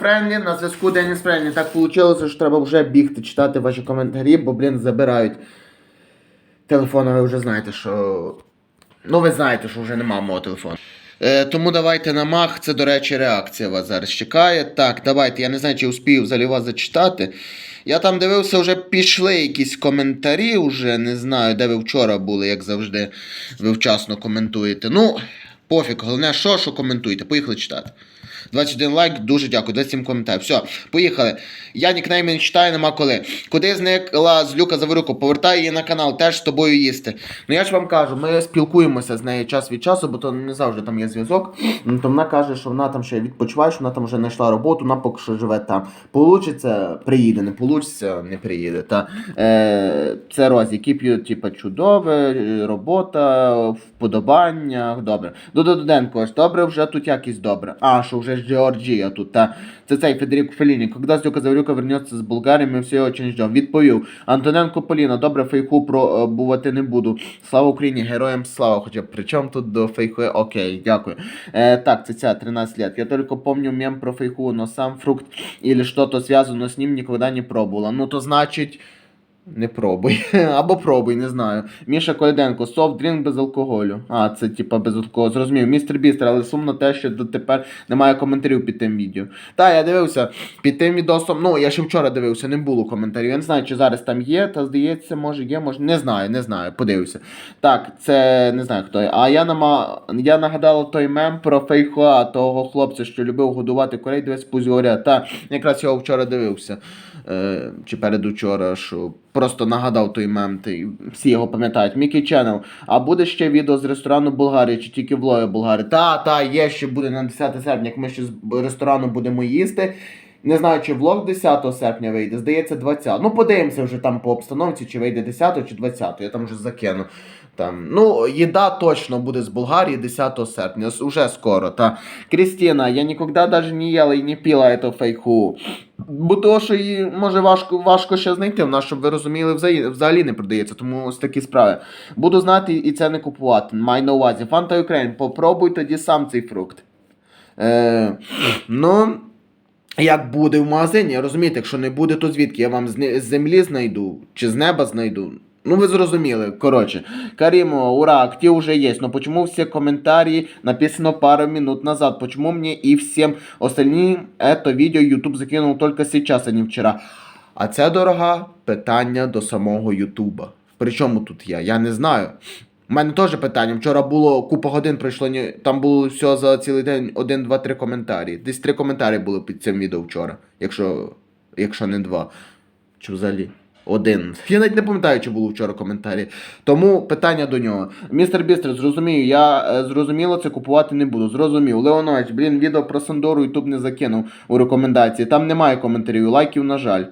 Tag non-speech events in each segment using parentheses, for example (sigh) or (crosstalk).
Френлі, на зв'язку Деніс Френлі. Так вийшло, що треба вже бігти, читати ваші коментарі, бо, блін, забирають телефони, ви вже знаєте, що. Ну, ви знаєте, що вже нема мого телефону. Е, тому давайте на мах. Це, до речі, реакція вас зараз чекає. Так, давайте. Я не знаю, чи успію взагалі вас зачитати. Я там дивився, вже пішли якісь коментарі, вже не знаю, де ви вчора були, як завжди, ви вчасно коментуєте. Ну, пофіг, головне, що, що коментуєте. Поїхали читати. 21 лайк, дуже дякую, 27 коментарів. Все, поїхали. Я нікнейми не читаю, нема коли. Куди зникла з Люка Заворюку? Повертай її на канал, теж з тобою їсти. Ну я ж вам кажу, ми спілкуємося з нею час від часу, бо то не завжди там є зв'язок. Ну, То вона каже, що вона там ще відпочиває, що вона там вже знайшла роботу, вона поки що живе там. Получиться, приїде, не получиться, не приїде. Та, е, це Розі, кіп'ю, типа, чудове, робота, вподобання, добре. Додо Дуденко, аж добре, вже тут якість добре. А, що вже ж Джорджія тут, та. Це цей Федеріко Феліні. Когда Стюка Заврюка вернеться з Болгарії, ми всі очень ждем. Відповів. Антоненко Поліна, добре, фейку пробувати не буду. Слава Україні, героям слава. Хоча при чому тут до фейку? Окей, дякую. Е, так, це ця 13 лет. Я только помню мем про фейку, но сам фрукт или что-то связано с ним никогда не пробовала. Ну то значить. Не пробуй. (laughs) Або пробуй, не знаю. Міша Койденко, софт дрінк без алкоголю. А, це типа без алкоголю. Зрозумів. Містер Бістер, але сумно те, що дотепер немає коментарів під тим відео. Та, я дивився під тим відосом. Ну, я ще вчора дивився, не було коментарів. Я не знаю, чи зараз там є, та здається, може є, може. Не знаю, не знаю. Подивився. Так, це не знаю хто. А я нама... я нагадала той мем про фейхуа, того хлопця, що любив годувати курей, дивись пузьоря. Та якраз його вчора дивився. Е, чи передучора, що просто нагадав той мем, ти, всі його пам'ятають. Мікі Ченнел. А буде ще відео з ресторану Болгарії чи тільки влоги Болгарії? Та, та, є ще буде на 10 серпня, як ми ще з ресторану будемо їсти. Не знаю, чи влог 10 серпня вийде, здається, 20. Ну, подивимося вже там по обстановці, чи вийде 10 чи 20. Я там вже закину. Там, ну, їда точно буде з Болгарії 10 серпня, уже скоро. Та. Крістіна, я ніколи даже не їла і не пила эту фейху. Бо то, що її може важко, важко ще знайти, вона, щоб ви розуміли, взагалі, не продається, тому ось такі справи. Буду знати і це не купувати. Май на увазі. Фанта Україн, попробуй тоді сам цей фрукт. Е, ну. Як буде в магазині, розумієте, якщо не буде, то звідки? Я вам з землі знайду чи з неба знайду. Ну, ви зрозуміли. Коротше, Каримо, ура, актив уже есть. Но почему все комментарии написано пару минут назад? Почему мне и всем остальным это видео YouTube закинул только сейчас, а не вчора? А це, дорога, питання до самого Ютуба. Причому тут я? Я не знаю. У мене теж питання. Вчора було купа годин пройшло, там було все за цілий день один, два, три коментарі. Десь три коментарі було під цим відео вчора, якщо, якщо не два. Чи взагалі? Один. Я навіть не пам'ятаю, чи було вчора коментарі. Тому питання до нього. Містер Бістер, зрозумію, я е, зрозуміло це купувати не буду. Зрозумів. Леонович, блін, відео про Сандору Ютуб не закинув у рекомендації. Там немає коментарів, лайків, на жаль.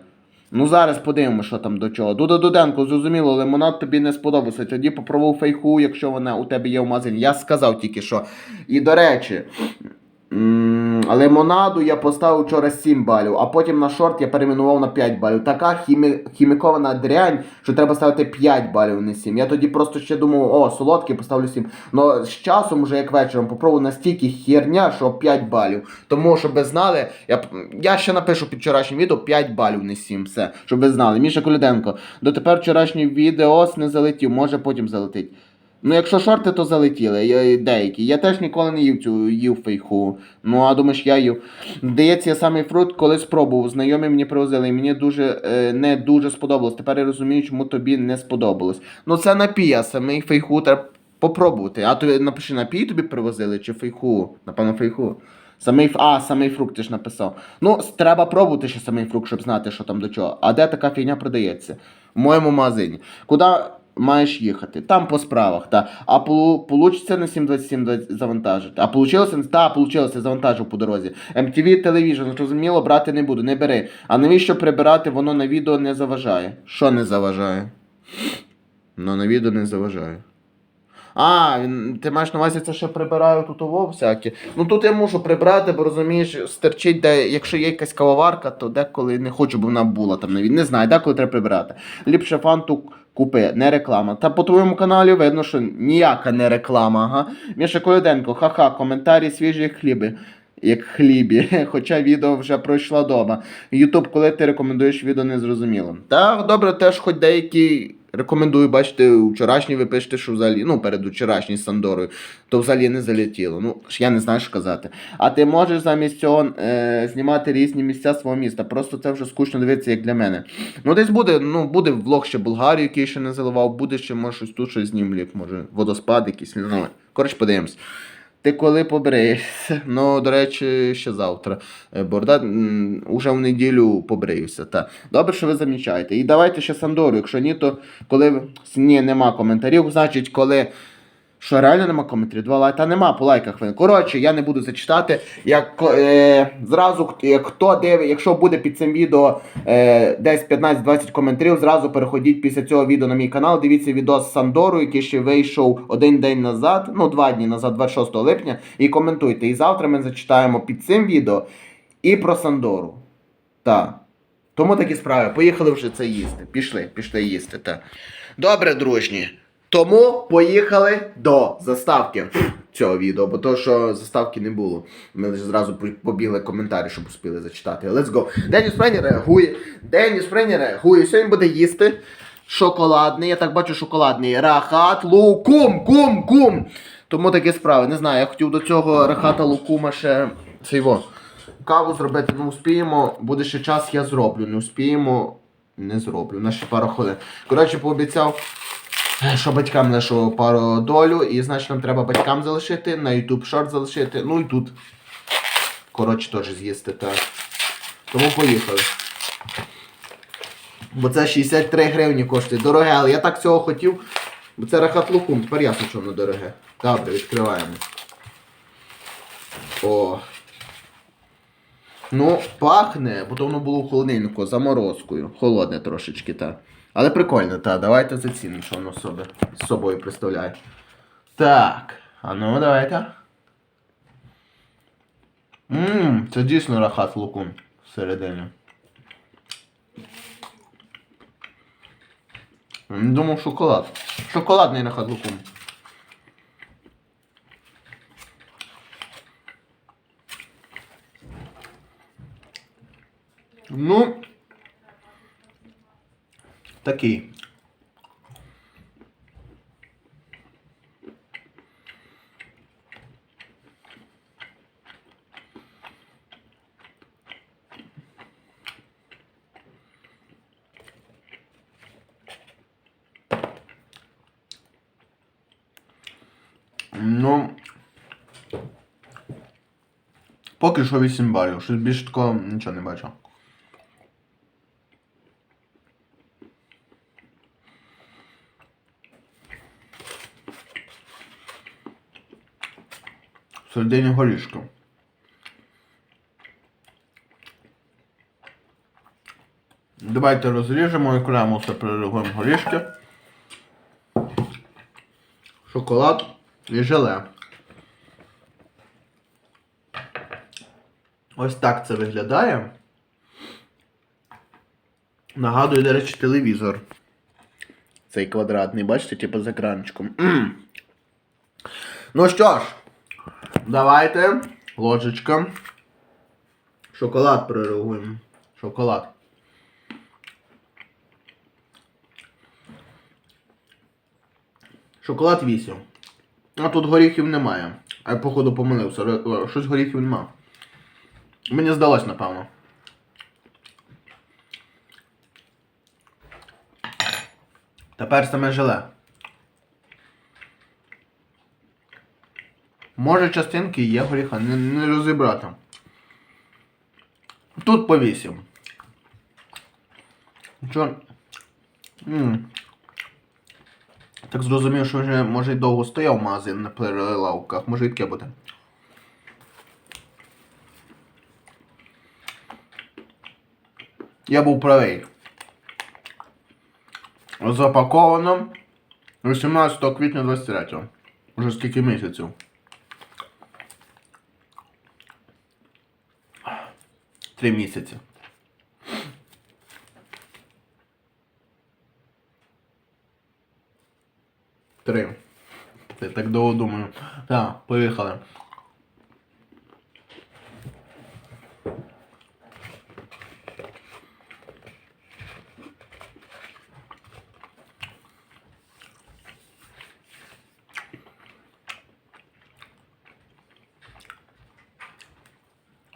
Ну зараз подивимося, що там до чого. Дуда Дуденко, зрозуміло, лимонад тобі не сподобався. Тоді попробував фейху, якщо вона у тебе є в магазині. Я сказав тільки що. І до речі. м, Лимонаду я поставив вчора 7 балів, а потім на шорт я перейменував на 5 балів. Така хімі... хімікована дрянь, що треба ставити 5 балів, не 7. Я тоді просто ще думав, о, солодкий, поставлю 7. Но з часом, вже як вечором, попробую настільки херня, що 5 балів. Тому, щоб ви знали, я, я ще напишу під вчорашнім відео 5 балів, не 7. Все, щоб ви знали. Міша Коляденко, дотепер вчорашній відео не залетів, може потім залетить. Ну, якщо шорти, то залетіли я- деякі. Я теж ніколи не їв цю їв фейху. Ну, а думаєш, я їв. Здається, я самий фрукт коли спробував. Знайомі мені привозили, і мені дуже е, не дуже сподобалось. Тепер я розумію, чому тобі не сподобалось. Ну, це напій, а самий фейху треба попробувати. А то напиши, напій тобі привозили чи фейху? Напевно, фейху. Самий, а, самий фрукт ти ж написав. Ну, треба пробувати ще самий фрукт, щоб знати, що там до чого. А де така фігня продається? В моєму магазині. Куди маєш їхати? Там по справах, та. А полу- получиться на 727 завантажити. А получилося? Та, получилося, завантажив по дорозі. MTV Television, зрозуміло, брати не буду, не бери. А навіщо прибирати, воно на відео не заважає. Що не заважає? Ну, на відео не заважає. А, ти маєш на увазі це ще прибираю тут ово всяке. Ну тут я мушу прибрати, бо розумієш, стерчить, де, якщо є якась кавоварка, то деколи не хочу, бо вона була там навіть. Не знаю, деколи треба прибирати. Ліпше фанту купи, не реклама. Та по твоєму каналі видно, що ніяка не реклама, ага. Міша Коляденко, ха-ха, коментарі свіжі хліби. як хлібі, (laughs) хоча відео вже пройшла доба. Ютуб, коли ти рекомендуєш відео, не зрозуміло. Так, добре, теж хоч деякі рекомендую, бачите, вчорашній ви пишете, що взагалі, ну, перед вчорашній Сандорою, то взагалі не залетіло. Ну, я не знаю, що казати. А ти можеш замість цього е, знімати різні місця свого міста. Просто це вже скучно дивитися, як для мене. Ну, десь буде, ну, буде влог ще Болгарію, який ще не заливав, буде ще, може, щось тут щось знімлю, як може, водоспад якийсь, знаю. Коротше, подивимось. Ти коли побриєшся? Ну, до речі, ще завтра. Е, Борда уже в неділю побриюся. Та. Добре, що ви замічаєте. І давайте ще Сандору. Якщо ні, то коли ні, нема коментарів, значить, коли. Що реально нема коментарів? Два лайка. Нема по лайках. ви. Коротше, я не буду зачитати. Як е, зразу, хто дивить, якщо буде під цим відео е, десь 15-20 коментарів, зразу переходіть після цього відео на мій канал. Дивіться відео з Сандору, який ще вийшов один день назад, ну два дні назад, 26 липня, і коментуйте. І завтра ми зачитаємо під цим відео і про Сандору. Так. Тому такі справи. Поїхали вже це їсти. Пішли, пішли їсти. Та. Добре, дружні. Тому поїхали до заставки цього відео, бо то, що заставки не було. Ми лише зразу побігли коментарі, щоб успіли зачитати. Let's go. Деніс Френі реагує. Деніс Френі реагує. Сьогодні буде їсти шоколадний. Я так бачу, шоколадний. Рахат лукум, кум, кум. Тому такі справи. Не знаю, я хотів до цього рахата лукума ще цей во. Каву зробити не успіємо, буде ще час, я зроблю. Не успіємо, не зроблю. На ще пару хвилин. Коротше, пообіцяв, що батькам лишу пару долю, і значить нам треба батькам залишити, на YouTube шорт залишити, ну і тут. Коротше, теж з'їсти. Так. Тому поїхали. Бо це 63 гривні коштує. Дороге, але я так цього хотів. Бо це рахат лукум, тепер ясно, що воно дороге. Добре, відкриваємо. О. Ну, пахне, бо то воно було в холодильнику заморозкою. Холодне трошечки, так. Але прикольно, так. Давайте зацінимо, що воно собі, з собою представляє. Так. А ну, давайте. Ммм, це дійсно рахат лукум всередині. Думав шоколад. Шоколадний рахат лукум. Ну. Такий. Ну. Поки що 8 балів. Щось більше такого нічого не бачив. Середині горішка. Давайте розріжемо і окремо все перерегуємо горішки. Шоколад і желе. Ось так це виглядає. Нагадую, до речі, телевізор. Цей квадратний, бачите, типу з екранчиком. (clears throat) Ну що ж, давайте ложечка. Шоколад прореагуємо. Шоколад. Шоколад 8. А тут горіхів немає. А я походу помилився. Щось горіхів нема. Мені здалось, напевно. Тепер саме желе. Може частинки є горіха, не, не розібрати. Тут по 8. Що? М. Так зрозумів, що вже може й довго стояв магазин на перелавках. Може і таке буде. Я був правий. Запаковано 18 квітня 23. Уже скільки місяців. Три місяці. Три. Я так довго думаю. Так, поїхали.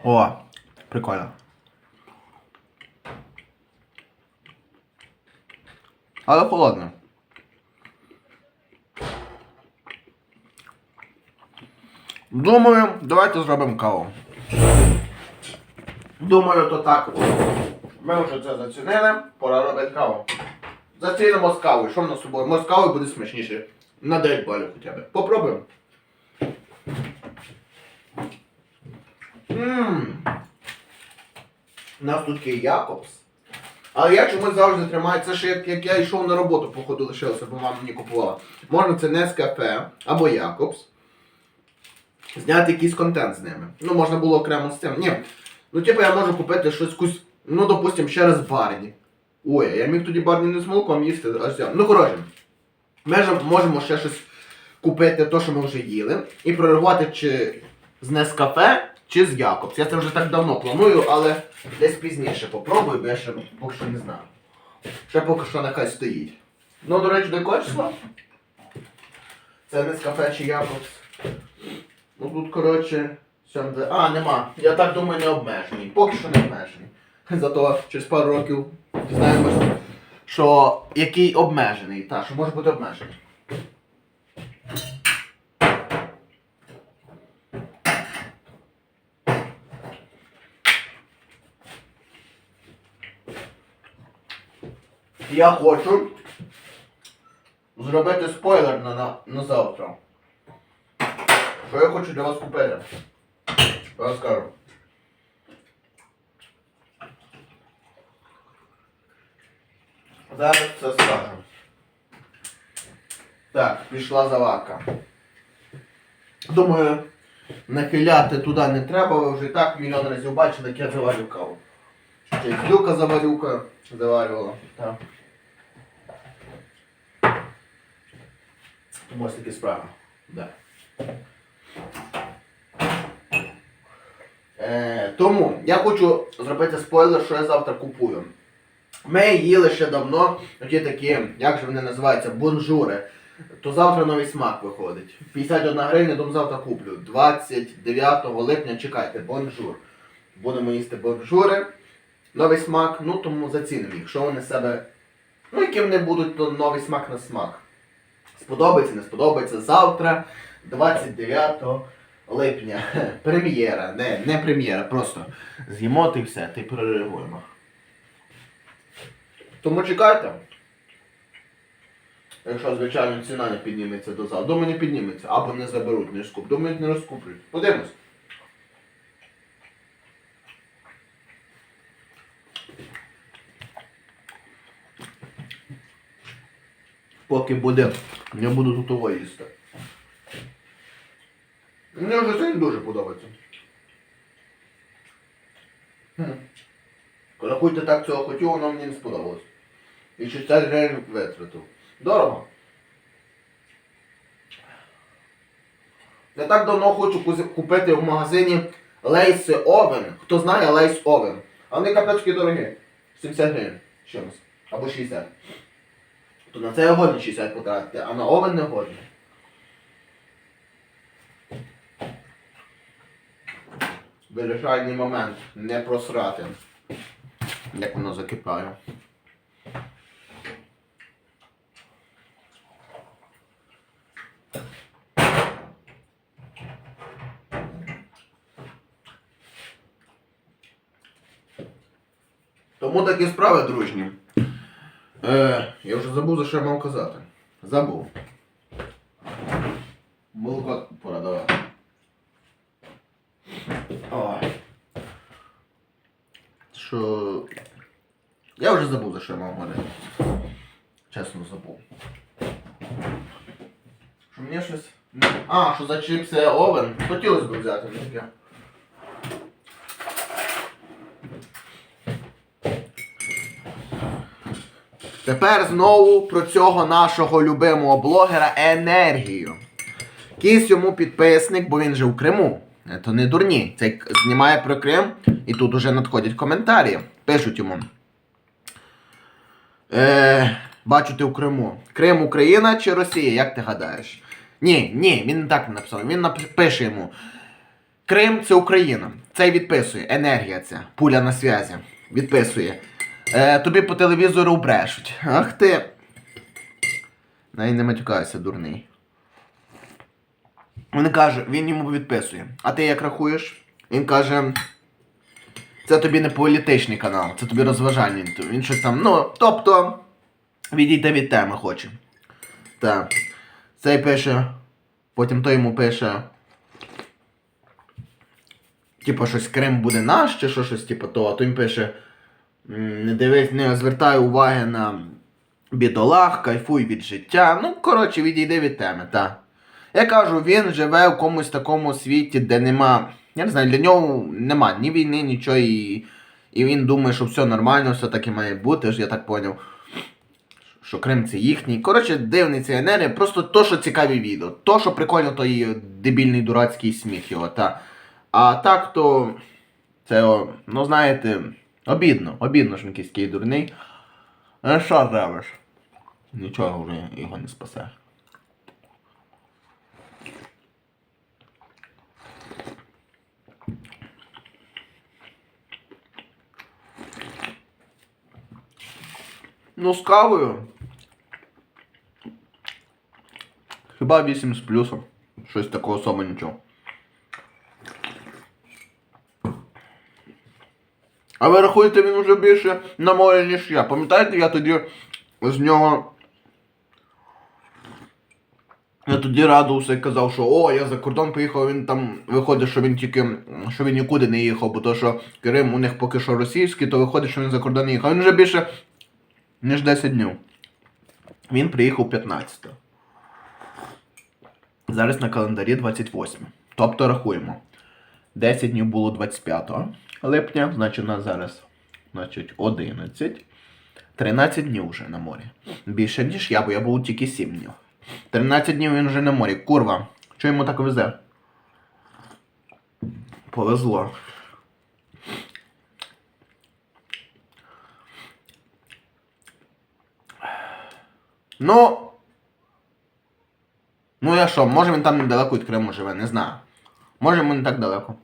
О, прикольно. Але холодно. Думаю, давайте зробимо каву. Думаю, то так. Ми вже це зацінили, пора робити каву. Зацінимо з кавою. Що в нас собою? Може з кавою буде смачніше. На 9 балів хоча б. Попробуємо. Ммм. У нас тут є Якобс. Але я чомусь завжди тримаю, це ще як, як я йшов на роботу, походу лишився, бо мама мені купувала. Можна це Нескафе або Якобс. Зняти якийсь контент з ними. Ну, можна було окремо з цим. Ні. Ну, типу, я можу купити щось якусь, ну, допустим, ще раз Барні. Ой, я міг тоді Барні не з молоком їсти, аж взяв. Ну, коротше, ми ж можемо ще щось купити, то, що ми вже їли, і прорахувати, чи з Нескафе, чи з Якобс. Я це вже так давно планую, але десь пізніше попробую, бо я ще поки що не знаю. Ще поки що нехай стоїть. Ну, до речі, до якого? Це Нескафе чи Якобс. Ну тут, коротше, сьом де- А, нема. Я так думаю, не обмежений. Поки що не обмежений. Зато через пару років дізнаємось, що який обмежений. Та, що може бути обмежений. Я хочу зробити спойлер на, на, на завтра. Що я хочу для вас купити? Я скажу. Зараз це скажу. Так, пішла заварка. Думаю, нахиляти туди не треба, ви вже і так мільйон разів бачили, як я заварю каву. Люка заварюка заварювала. Так. Тому ось такі справи. Да. Е, тому я хочу зробити спойлер, що я завтра купую. Ми їли ще давно, оті такі, як же вони називаються, бонжури. То завтра новий смак виходить. 51 гривня, думаю, завтра куплю. 29 липня чекайте, бонжур. Будемо їсти бонжури. Новий смак, ну тому зацінимо їх. Що вони себе. Ну, яким не будуть, то новий смак на смак. Сподобається, не сподобається. Завтра, 29 липня. (laughs) Прем'єра. Не, не прем'єра, просто з'їмо ти все, ти перереагуємо. Тому чекайте. Якщо, звичайно, ціна не підніметься до залу. Думаю, не підніметься. Або не заберуть, не скуп. Думаю, не розкуплять. Подивимось. Поки буде, я буду тут того їсти. Мені вже це не дуже подобається. Хм. Рахуйте так цього хотів, воно мені не сподобалось. І 60 гривень витратив. Дорого. Я так давно хочу купити в магазині Лейси Овен. Хто знає Лейс Овен. А вони капечки дорогі. 70 гривень. Чимось. Або 60. То на це я годний 60 потратити, а на овен не годний. Вирішальний момент. Не просрати. Як воно закипає. Тому такі справи, дружні. Е, я вже забув, за що я мав казати. Забув. Молоко пора давати. Що. Я вже забув, за що я мав говорити. Чесно забув. Що мені щось. А, що за чипси овен? Хотілося б взяти таке. Тепер знову про цього нашого любимого блогера енергію. Якийсь йому підписник, бо він же в Криму. Е, То не дурні. Цей знімає про Крим, і тут уже надходять коментарі. Пишуть йому. Е, бачу ти в Криму. Крим Україна чи Росія, як ти гадаєш? Ні, ні, він не так не написав. Він пише йому. Крим це Україна. Цей відписує. Енергія ця. Пуля на зв'язі. Відписує. Е, тобі по телевізору брешуть. Ах ти. Навіть не матюкайся, дурний. Він каже, він йому відписує. А ти як рахуєш? Він каже. Це тобі не політичний канал, це тобі розважальний. Він щось там. Ну, тобто. Відійде від теми хоче. Так. Цей пише. Потім той йому пише. Типа щось Крим буде наш, чи що щось типу того, а то він пише. Не дивись, не звертай уваги на бідолах, кайфуй від життя. Ну, коротше, відійди від теми, так. Я кажу, він живе в комусь такому світі, де нема. Я не знаю, для нього нема ні війни, нічого, і, і він думає, що все нормально, все так і має бути, ж я так поняв. Що Крим це їхній. Коротше, дивний цей енергія, просто то, що цікаві відео. То, що прикольно, то і дебільний дурацький сміх його. Та. А так то. Це, ну знаєте, обідно, обідно, що він якийсь такий дурний. А що зробиш? Нічого вже його не спасе. Ну, з кавою. Хіба 8 з плюсом. Щось такого особо нічого. А ви рахуєте, він уже більше на морі, ніж я. Пам'ятаєте, я тоді з нього. Я тоді радувався і казав, що о, я за кордон поїхав, він там виходить, що він тільки що він нікуди не їхав, бо то, що Крим у них поки що російський, то виходить, що він за кордон не їхав. Він вже більше ніж 10 днів. Він приїхав 15. Зараз на календарі 28. Тобто рахуємо. 10 днів було 25 липня, значить у нас зараз значить, 11. 13 днів вже на морі. Більше, ніж я, бо я був тільки 7 днів. 13 днів він вже на морі. Курва, що йому так везе? Повезло. Ну. Ну я що, може він там недалеко від Криму живе, не знаю. Може йому не так далеко.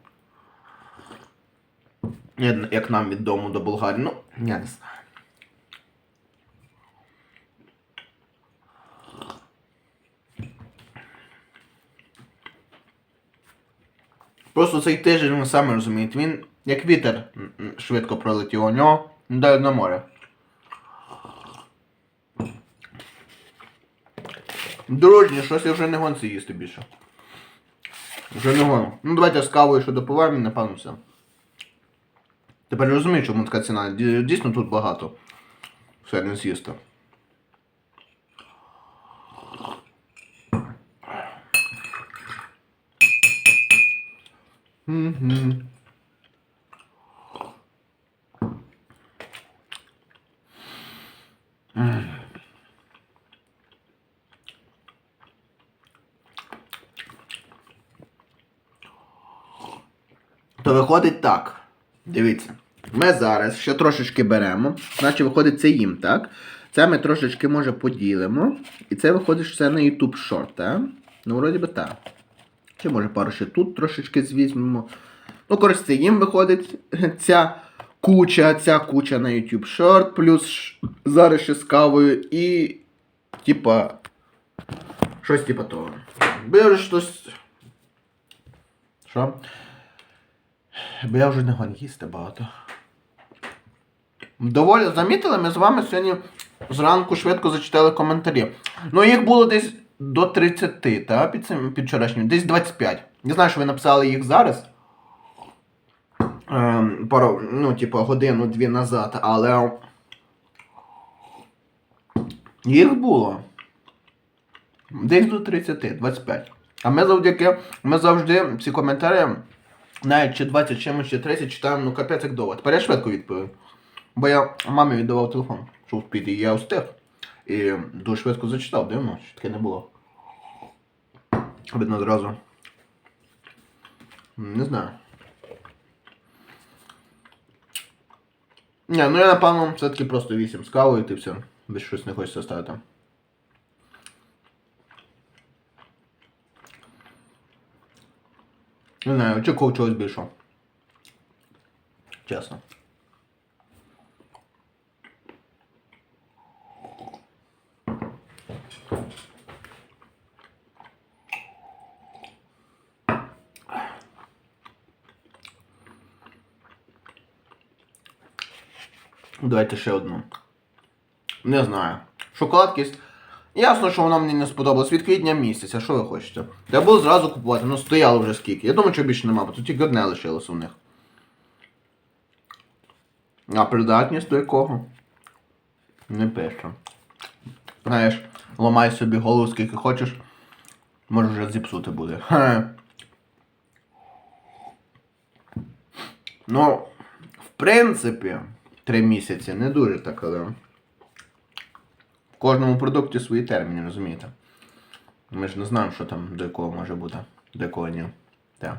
Як- Як нам від дому до Болгарії. Ну, я не знаю. Просто цей тиждень, ви самі розумієте, він як вітер швидко пролетів у нього, дає на море. Дружні, щось я вже не гонці їсти більше. Вже не гону. Ну давайте з кавою що допиваємо, і напевно все. Тепер розумію, чому така ціна. Дійсно тут багато. Все не з'їсти. То виходить так. Дивіться. Ми зараз ще трошечки беремо. Значить, виходить, це їм, так? Це ми трошечки, може, поділимо. І це виходить, що це на YouTube Short, так? Ну, вроді би так. Чи може пару ще тут трошечки звізьмемо. Ну, коротше, це їм виходить (laughs) ця куча, ця куча на YouTube Short, плюс зараз ще з кавою і. Типа. Щось типа того. Бо щось. Що? Бо я вже не гон їсти багато. Доволі замітили, ми з вами сьогодні зранку швидко зачитали коментарі. Ну, їх було десь до 30, та, під цим під вчорашнім, десь 25. Не знаю, що ви написали їх зараз. Ем, пару, ну, типу, годину-дві назад, але. Їх було. Десь до 30, 25. А ми завдяки, ми завжди ці коментарі, навіть чи 20 чимось, чи 30 читаємо, ну капець як довго. Тепер я швидко відповів. Бо я мамі віддавав телефон, щоб вспіти, і я встиг. І дуже швидко зачитав, дивно, що таке не було. Видно одразу. Не знаю. Ні, ну я напевно все-таки просто 8 з кавою, і ти все. Без щось не хочеться ставити. Не знаю, очікував чогось більшого. Чесно. Давайте ще одну. Не знаю. Шоколадкість. Ясно, що вона мені не сподобалась від квітня місяця. Що ви хочете? Треба було зразу купувати, ну стояло вже скільки. Я думаю, що більше нема, бо тут тільки одне лишилось у них. А придатність до якого? Не пише. Знаєш, ламай собі голову скільки хочеш. Може вже зіпсути буде. Хе. Ну, в принципі, три місяці не дуже так, але. Кожному продукті свої терміни, розумієте? Ми ж не знаємо, що там до якого може бути, до якого ні. Так.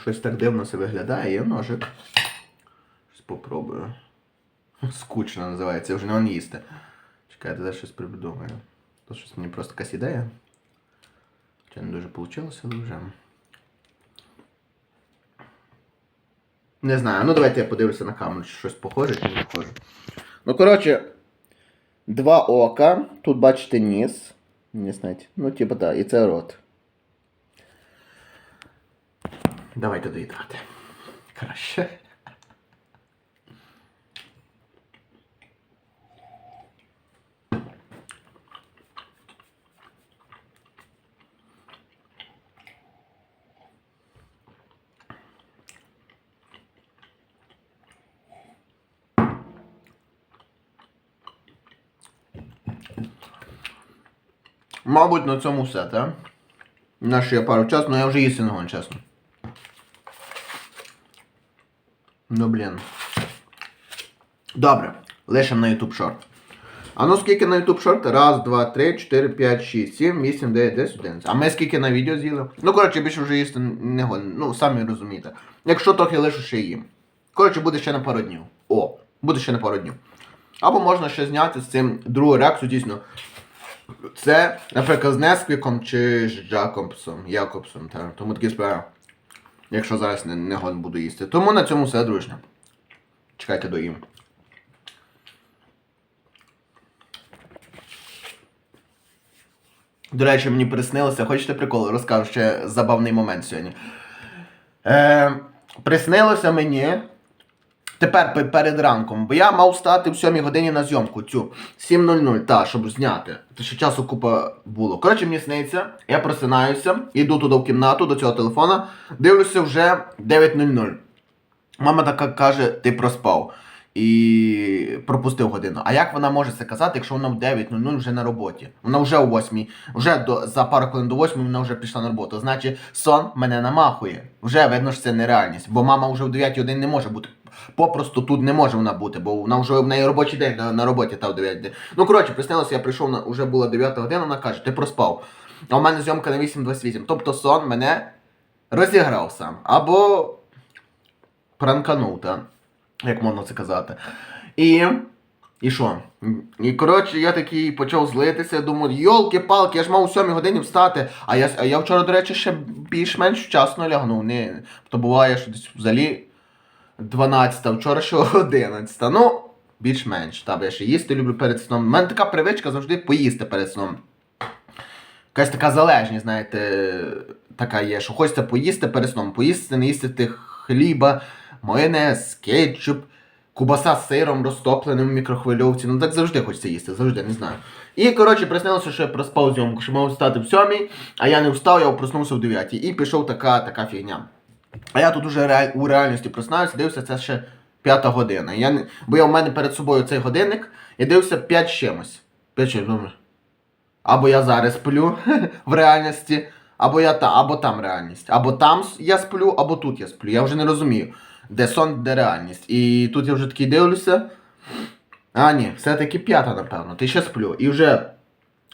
Щось так дивно це виглядає, є ножик. Щось попробую. Скучно називається, вже не вам їсти. Чекайте, зараз щось придумаю. То щось мені просто якась ідея. Чи не дуже вийшло, але вже. Не знаю, ну давайте я подивлюся на камеру, чи щось похоже, чи не похоже. Ну, коротше, два ока. Тут бачите ніс. Ніс навіть. Ну, типу, так, і це рот. Давайте доїдати. Краще. Мабуть, на цьому все, так? На є пару часу, але я вже їсти не гон, чесно. Ну, блін. Добре, лишимо на YouTube Short. А ну скільки на YouTube Short? Раз, два, три, чотири, п'ять, шість, сім, вісім, дев'ять, десять, одинадцять. А ми скільки на відео з'їли? Ну, коротше, більше вже їсти не гон. Ну, самі розумієте. Якщо трохи лишу, ще їм. Коротше, буде ще на пару днів. О, буде ще на пару днів. Або можна ще зняти з цим другу реакцію, дійсно. Це, наприклад, з Несквіком чи з Джакобсом, Якобсом. Та. Тому такі справи. Якщо зараз не, не гон буду їсти. Тому на цьому все, дружно. Чекайте доїм. До речі, мені приснилося, хочете прикол, розкажу ще забавний момент сьогодні. Е, приснилося мені тепер перед ранком, бо я мав стати в 7 годині на зйомку цю 7.00, та, щоб зняти. Те що часу купа було. Коротше, мені сниться, я просинаюся, йду туди в кімнату до цього телефона, дивлюся вже 9.00. Мама така каже, ти проспав. І пропустив годину. А як вона може це казати, якщо вона в 9.00 вже на роботі? Вона вже о 8, вже до, за пару хвилин до 8 вона вже пішла на роботу. Значить, сон мене намахує. Вже видно, що це нереальність. Бо мама вже в 9 годин не може бути. Попросту тут не може вона бути, бо вона вже в неї робочий день на, на роботі та в 9 годин. Ну коротше, приснилося, я прийшов на вже була 9 година, вона каже, ти проспав. А у мене зйомка на 8.28. Тобто сон мене розіграв сам. Або пранканув, та, як можна це казати. І. І що? І коротше, я такий почав злитися, думаю, йолки-палки, я ж мав у 7 годині встати. А я, а я вчора, до речі, ще більш-менш вчасно лягнув. Не, то буває, що десь взагалі 12, вчора ще 11. Ну, більш-менш. Та, я ще їсти люблю перед сном. У мене така привичка завжди поїсти перед сном. Якась така залежність, знаєте, така є, що хочеться поїсти перед сном, поїсти, не їсти тих хліба, майонез, кетчуп, кубаса з сиром розтопленим в мікрохвильовці. Ну так завжди хочеться їсти, завжди, не знаю. І, коротше, приснилося, що я проспав зйомку, що мав встати в сьомій, а я не встав, я проснувся в 9 І пішов така, така фігня. А я тут уже реаль... у реальності проснаюся, дивився, це ще п'ята година. Я не... Бо я в мене перед собою цей годинник, і дивився 5 з чимось. 5 чимось, думаю. Або я зараз сплю (laughs) в реальності, або я та, або там реальність. Або там я сплю, або тут я сплю. Я вже не розумію, де сон, де реальність. І тут я вже такий дивлюся. А, ні, все-таки п'ята, напевно. Ти ще сплю. І вже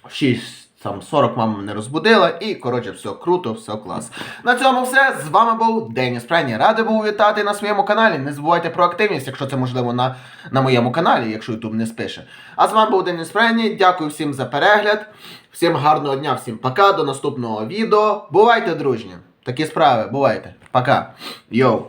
в 6 Там 40 мама мене розбудила, і коротше, все круто, все клас. На цьому все. З вами був Деніс Прені. Радий був вітати на своєму каналі. Не забувайте про активність, якщо це можливо на, на моєму каналі, якщо Ютуб не спише. А з вами був Деніс Прені. Дякую всім за перегляд. Всім гарного дня, всім пока, до наступного відео. Бувайте дружні. Такі справи, бувайте. Пока. Йоу.